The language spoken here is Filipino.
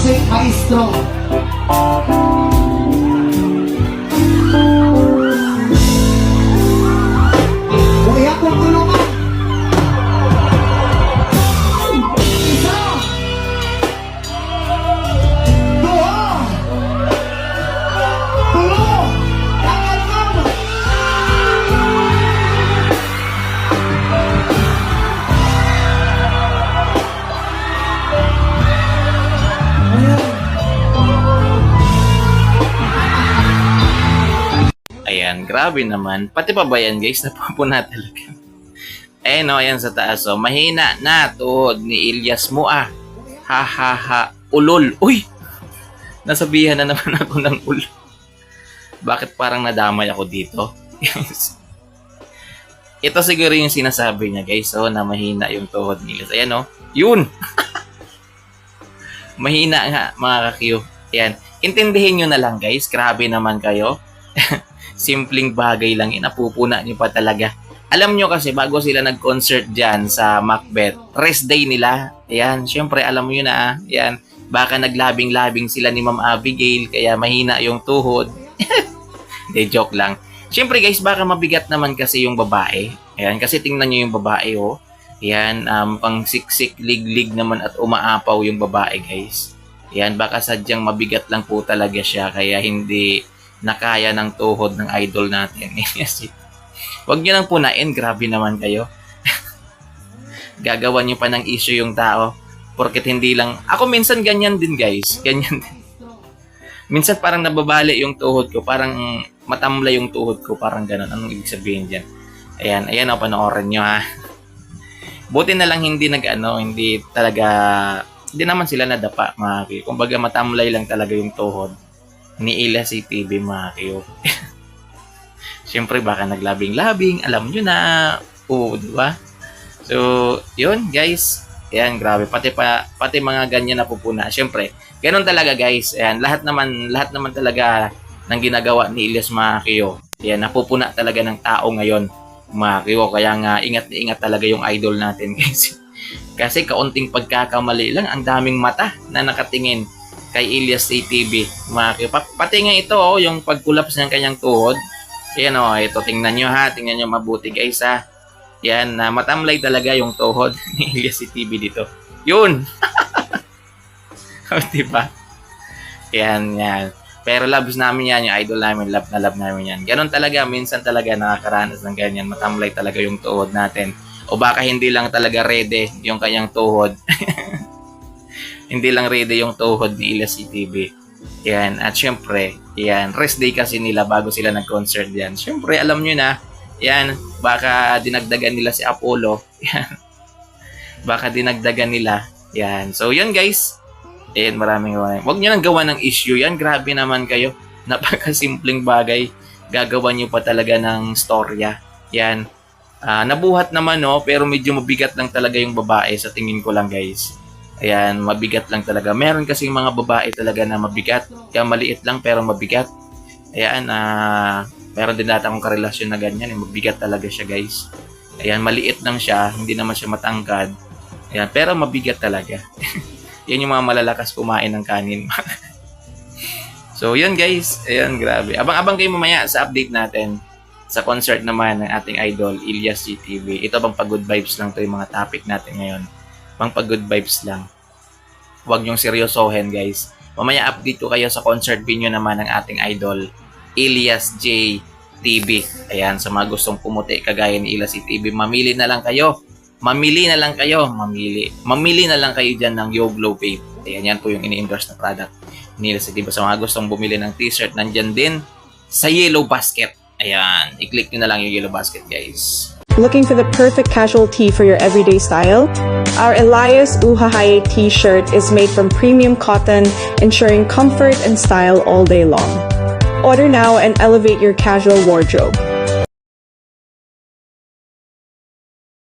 Jose Maestro. Ayan, grabe naman. Pati pa ba yan guys? Napapuna talaga. Eh no, ayan sa taas. So, mahina na tuhod ni Ilyas mo ah. Ha ha ha. Ulol. Uy! Nasabihan na naman ako ng ulol. Bakit parang nadamay ako dito? Ito siguro yung sinasabi niya guys. So, na mahina yung tuhod ni Ilyas. Ayan oh. Yun! mahina nga mga kakyo. Ayan. Intindihin nyo na lang guys. Grabe naman kayo simpleng bagay lang yun, napupuna nyo pa talaga. Alam nyo kasi, bago sila nag-concert dyan sa Macbeth, rest day nila. Ayan, syempre, alam mo yun na, ah. Ayan, baka naglabing-labing sila ni Ma'am Abigail, kaya mahina yung tuhod. Hindi, joke lang. Syempre guys, baka mabigat naman kasi yung babae. Ayan, kasi tingnan nyo yung babae, oh. Ayan, um, pang siksik, liglig naman at umaapaw yung babae, guys. Ayan, baka sadyang mabigat lang po talaga siya, kaya hindi nakaya ng tuhod ng idol natin. Yes. Huwag nyo lang punain, grabe naman kayo. Gagawa nyo pa ng issue yung tao. Porket hindi lang, ako minsan ganyan din guys, ganyan din. Minsan parang nababali yung tuhod ko, parang matamlay yung tuhod ko, parang ganun. Anong ibig sabihin dyan? Ayan, ayan o, panoorin nyo ha. Buti na lang hindi nag ano, hindi talaga, hindi naman sila nadapa, mga. Kumbaga matamlay lang talaga yung tuhod ni Ila si TV kayo. Siyempre baka naglabing-labing, alam nyo na. Oo, di ba? So, yun guys. Ayan, grabe. Pati pa, pati mga ganyan na pupuna. Siyempre, ganun talaga guys. Ayan, lahat naman, lahat naman talaga ng ginagawa ni Ilyas Makio. Ayan, napupuna talaga ng tao ngayon. Makio. Kaya nga, ingat na ingat talaga yung idol natin guys. Kasi kaunting pagkakamali lang, ang daming mata na nakatingin kay Ilyas ATV. Makio. Pa- pati nga ito, oh, yung pagkulaps ng kanyang tuhod. Ayan o, oh, ito tingnan nyo ha, tingnan nyo mabuti guys ha. Yan, na matamlay talaga yung tuhod ni Elias TV dito. Yun! o, diba? Yan, yan. Pero loves namin yan, yung idol namin, love na love namin yan. Ganon talaga, minsan talaga nakakaranas ng ganyan, matamlay talaga yung tuhod natin. O baka hindi lang talaga ready yung kanyang tuhod. hindi lang ready yung tuhod ni Elias TV. Yan, at syempre, yan, rest day kasi nila bago sila nag-concert yan. Syempre, alam nyo na, yan, baka dinagdagan nila si Apollo. Yan. baka dinagdagan nila. Yan. So, yun guys. Yan, maraming gawa. Huwag nyo nang gawa ng issue. Yan, grabe naman kayo. Napakasimpleng bagay. Gagawa nyo pa talaga ng storya. Yan. Ah, nabuhat naman, no? Pero medyo mabigat lang talaga yung babae sa tingin ko lang, guys. Ayan, mabigat lang talaga. Meron kasi mga babae talaga na mabigat. Kaya maliit lang pero mabigat. Ayan, ah, meron din dati akong karelasyon na ganyan. Eh, mabigat talaga siya, guys. Ayan, maliit lang siya. Hindi naman siya matangkad. Ayan, pero mabigat talaga. yan yung mga malalakas kumain ng kanin. so, yun guys. Ayan, grabe. Abang-abang kayo mamaya sa update natin sa concert naman ng ating idol, Ilyas GTV. Ito bang pag-good vibes lang to yung mga topic natin ngayon. Pang pag-good vibes lang. Huwag niyong seryosohin, guys. Mamaya update ko kayo sa concert video naman ng ating idol, Ilyas J TV. Ayan, sa mga gustong pumuti kagaya ni Ilyas TV, mamili na lang kayo. Mamili na lang kayo. Mamili. Mamili na lang kayo dyan ng Yo Glow Babe. Ayan, yan po yung ini-endorse na product ni Ilyas TV. Sa mga gustong bumili ng t-shirt, nandyan din sa Yellow Basket. Ayan, i-click nyo na lang yung Yellow Basket, guys. Looking for the perfect casual tee for your everyday style? Our Elias Uhahaye t-shirt is made from premium cotton, ensuring comfort and style all day long. Order now and elevate your casual wardrobe.